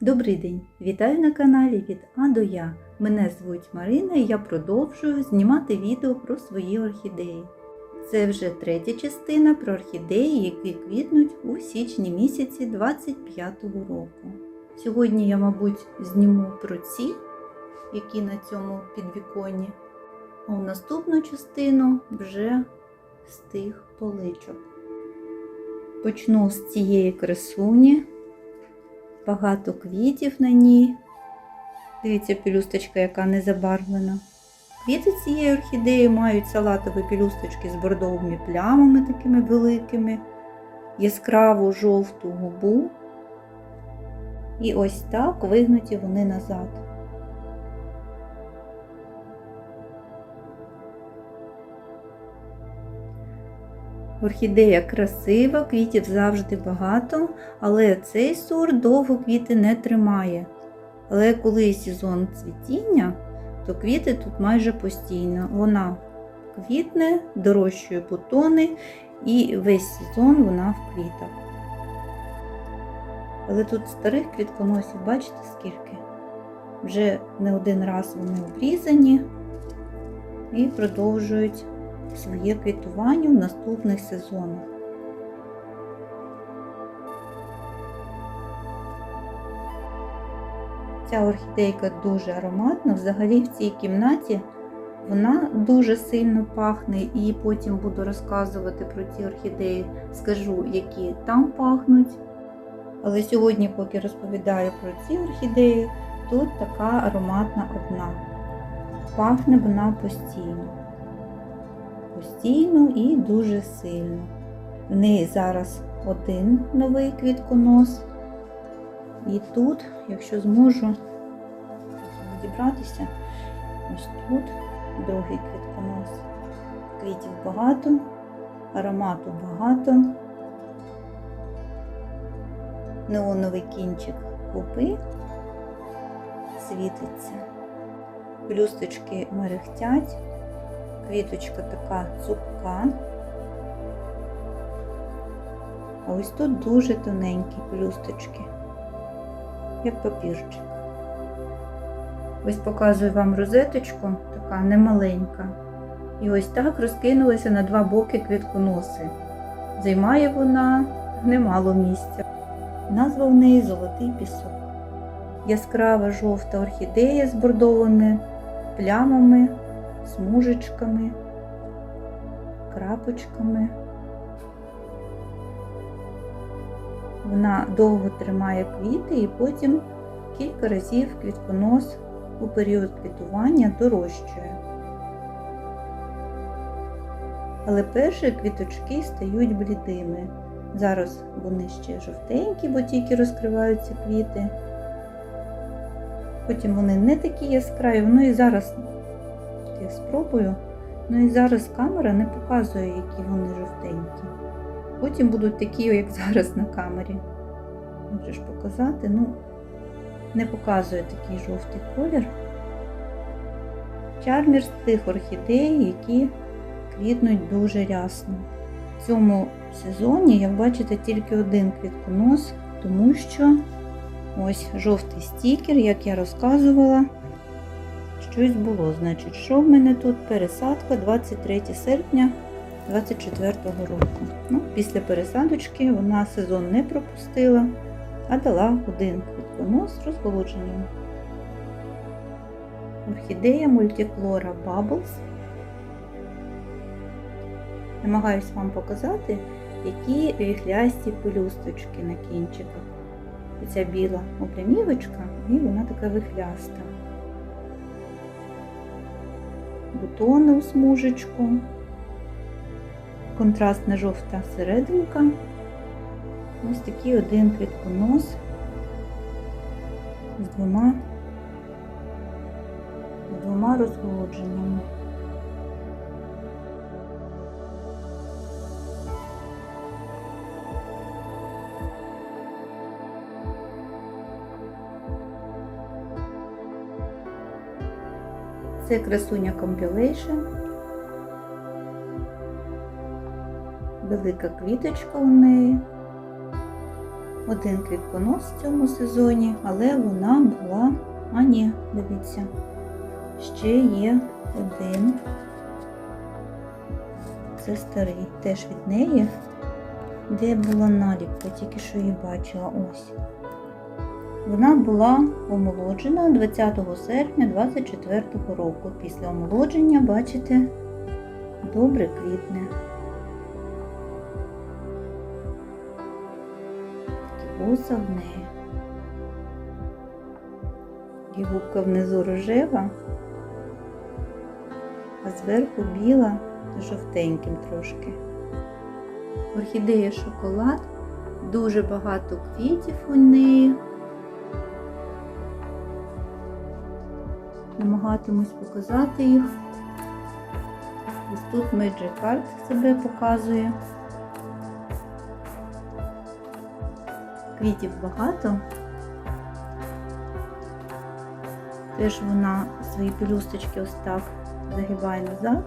Добрий день! Вітаю на каналі від А до Я. Мене звуть Марина і я продовжую знімати відео про свої орхідеї. Це вже третя частина про орхідеї, які квітнуть у січні місяці 25-го року. Сьогодні я, мабуть, зніму про ці, які на цьому підвіконні, а в наступну частину вже з тих поличок. Почну з цієї красуні багато квітів на ній. Дивіться, пелюсточка, яка не забарвлена. Квіти цієї орхідеї мають салатові пелюсточки з бордовими плямами такими великими, яскраву жовту губу. І ось так вигнуті вони назад. Орхідея красива, квітів завжди багато, але цей сорт довго квіти не тримає. Але коли сезон цвітіння, то квіти тут майже постійно. Вона квітне, дорощує бутони і весь сезон вона в квітах. Але тут старих квітконосів, бачите скільки? Вже не один раз вони обрізані і продовжують своє квітування в наступних сезонах. Ця орхідейка дуже ароматна. Взагалі в цій кімнаті вона дуже сильно пахне, і потім буду розказувати про ці орхідеї, скажу, які там пахнуть. Але сьогодні, поки розповідаю про ці орхідеї, тут така ароматна одна. Пахне вона постійно постійно і дуже сильно. В неї зараз один новий квітконос. І тут, якщо зможу відібратися, ось тут другий квітконос. Квітів багато, аромату багато. Неоновий кінчик губи світиться, плюсточки мерехтять квіточка така цупка. А ось тут дуже тоненькі плюсточки, як папірчик. Ось показую вам розеточку, така немаленька. І ось так розкинулася на два боки квітконоси. Займає вона немало місця. Назва в неї золотий пісок. Яскрава жовта орхідея з бордовими плямами смужечками, крапочками. Вона довго тримає квіти і потім кілька разів квітконос у період квітування дорощує. Але перші квіточки стають блідими. Зараз вони ще жовтенькі, бо тільки розкриваються квіти. Потім вони не такі яскраві, воно і зараз я спробую. Ну і зараз камера не показує, які вони жовтенькі. Потім будуть такі, як зараз на камері. Можеш показати, ну, не показує такий жовтий колір. Чармір з тих орхідей, які квітнуть дуже рясно. В цьому сезоні, як бачите, тільки один квітконос, тому що ось жовтий стікер, як я розказувала, щось було. Значить, що в мене тут? Пересадка 23 серпня 24 року. Ну, Після пересадочки вона сезон не пропустила, а дала один квітконос з розголодженням. Орхідея Multiflora Bubbles. Намагаюсь вам показати, які віхлясті пелюсточки на кінчиках. Ця біла облямівочка і вона така вихляста бутони у смужечку, контрастна жовта серединка. Ось такий один квітконос з двома, з двома розголодженнями. Це красуня Compilation. Велика квіточка у неї. один квітконос в цьому сезоні, але вона була. А ні, дивіться, ще є один. Це старий, теж від неї. Де була наліпка, тільки що її бачила ось. Вона була омолоджена 20 серпня 24 року. Після омолодження, бачите, добре квітне. Такі вуса в неї. І губка внизу рожева, а зверху біла жовтеньким трошки. Орхідея шоколад, дуже багато квітів у неї. Намагатимусь показати їх. Ось тут Magic Art себе показує. Квітів багато. Теж вона свої пелюсточки ось так загибає назад.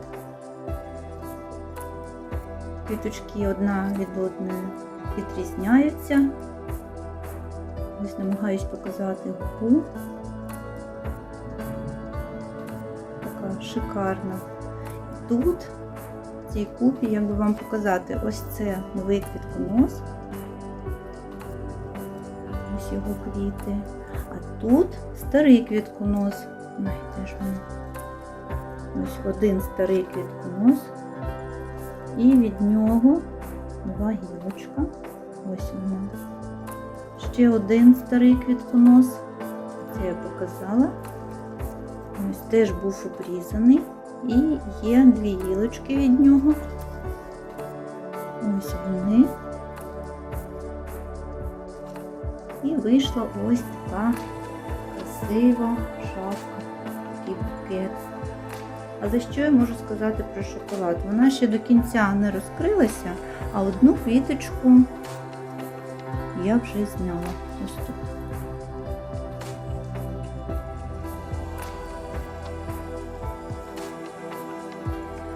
Квіточки одна від одної відрізняються. Ось намагаюсь показати губу. Шикарна. Тут, в цій купі, як би вам показати, ось це новий квітконос. Ось його квіти. А тут старий квітконос. Ой, теж воно. Ось один старий квітконос. І від нього нова гілочка. Ось вона. Ще один старий квітконос. Це я показала. Ось теж був обрізаний. І є дві гілочки від нього. Ось вони. І вийшла ось така красива шапка, такий букет. Але що я можу сказати про шоколад? Вона ще до кінця не розкрилася, а одну квіточку я вже зняла. Ось тут.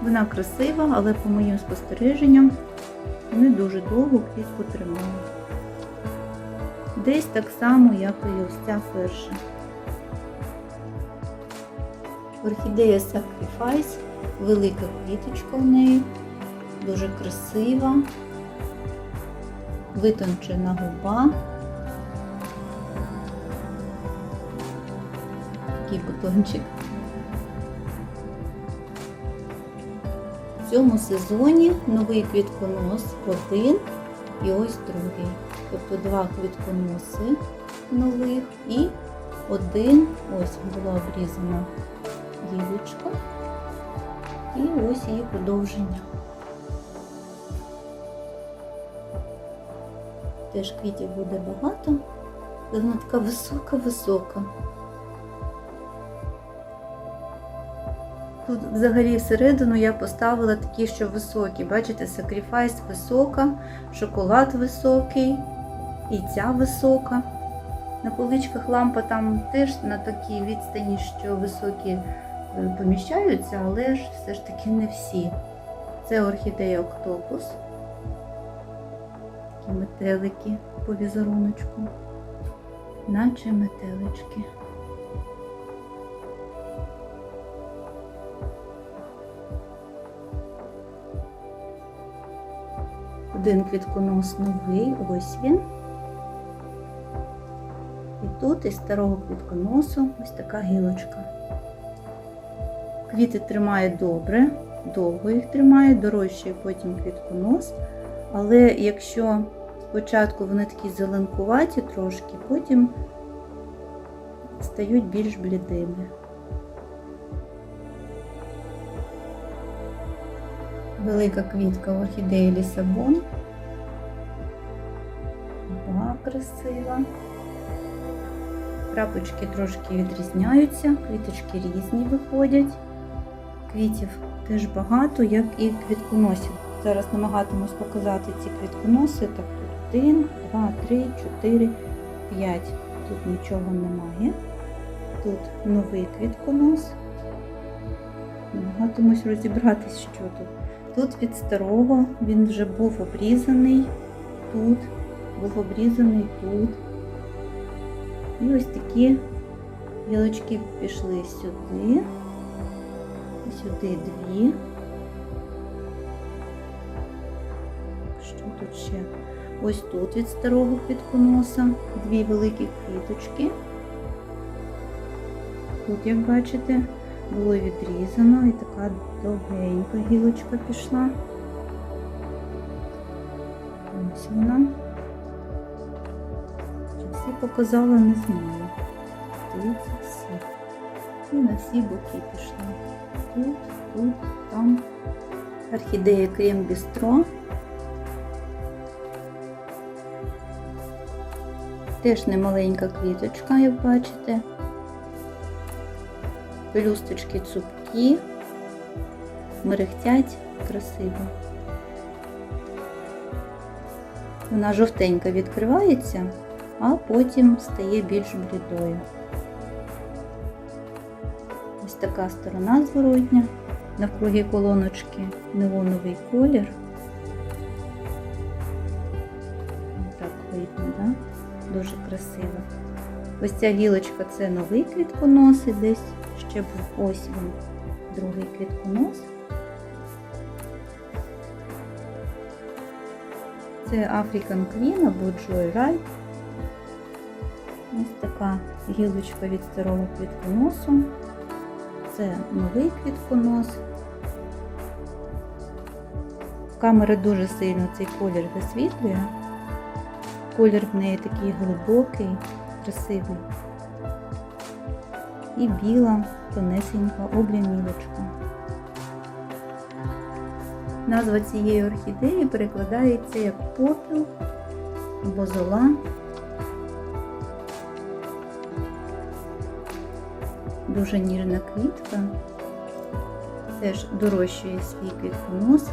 Вона красива, але по моїм спостереженням не дуже довго квітку тримала. Десь так само, як і ось ця перша. Орхідея Sacrifice, велика квіточка в неї, дуже красива, витончена губа. Такий бутончик. Цьому сезоні новий квітконос один і ось другий. Тобто два квітконоси нових і один, ось була обрізана гілочка і ось її продовження. Теж квітів буде багато, вона така висока-висока. Тут взагалі всередину я поставила такі, що високі. Бачите, сакріфайс висока, шоколад високий і ця висока. На поличках лампа там теж на такій відстані, що високі е, поміщаються, але ж все ж таки не всі. Це орхідея Октопус. Такі метелики по візеруночку, наче метелички. Один квітконос новий, ось він. І тут із старого квітконосу ось така гілочка. Квіти тримає добре, довго їх тримає, дорожчий потім квітконос. Але якщо спочатку вони такі зеленкуваті трошки, потім стають більш блідими. Велика квітка орхідеї Лісабон. Губа красива. Крапочки трошки відрізняються, квіточки різні виходять. Квітів теж багато, як і квітконосів. Зараз намагатимусь показати ці квітконоси. Так, тут 1, 2, 3, 4, 5. Тут нічого немає. Тут новий квітконос. Намагатимусь розібратись, що тут. Тут від старого він вже був обрізаний. Тут був обрізаний тут. І ось такі гілочки пішли сюди. І сюди дві. Що тут ще? Ось тут від старого квітконоса дві великі квіточки. Тут, як бачите, було відрізано і така довгенька гілочка пішла. Ось вона. Всі показала, не знаю. Здається, всі. І на всі боки пішла. Тут, тут, там. Орхідея крем бістро. Теж немаленька квіточка, як бачите. Пелюсточки цупкі, мерехтять красиво. Вона жовтенька відкривається, а потім стає більш блідою. Ось така сторона зворотня. Навкруги колоночки неоновий колір. Так видно, так? Дуже красиво. Ось ця гілочка це новий квітконос, і десь ще був ось він, другий квітконос. Це African Queen або Joyride. Ось така гілочка від старого квітконосу. Це новий квітконос. Камера дуже сильно цей колір висвітлює. Колір в неї такий глибокий, красивий. І біла, тонесенька облямівочка. Назва цієї орхідеї перекладається як попіл або зола. Дуже ніжна квітка. Теж дорощує свій квітконос.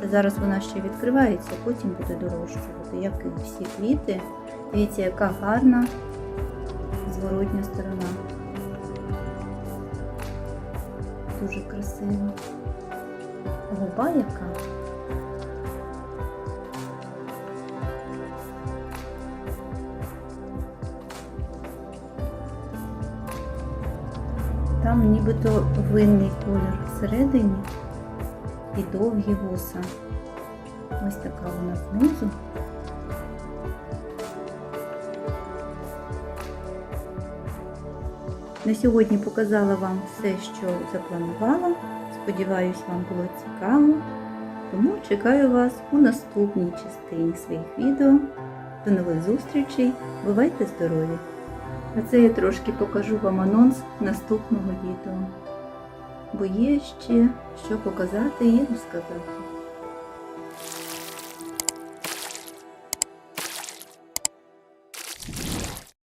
Це зараз вона ще відкривається, потім буде дорожчувати, як і всі квіти. Дивіться, яка гарна зворотня сторона. Дуже красива. Губа яка. Там нібито винний колір всередині і довгі вуса. Ось така вона знизу. На сьогодні показала вам все, що запланувала. Сподіваюсь, вам було цікаво. Тому чекаю вас у наступній частині своїх відео. До нових зустрічей. Бувайте здорові! А це я трошки покажу вам анонс наступного відео. Бо є ще що показати і розказати.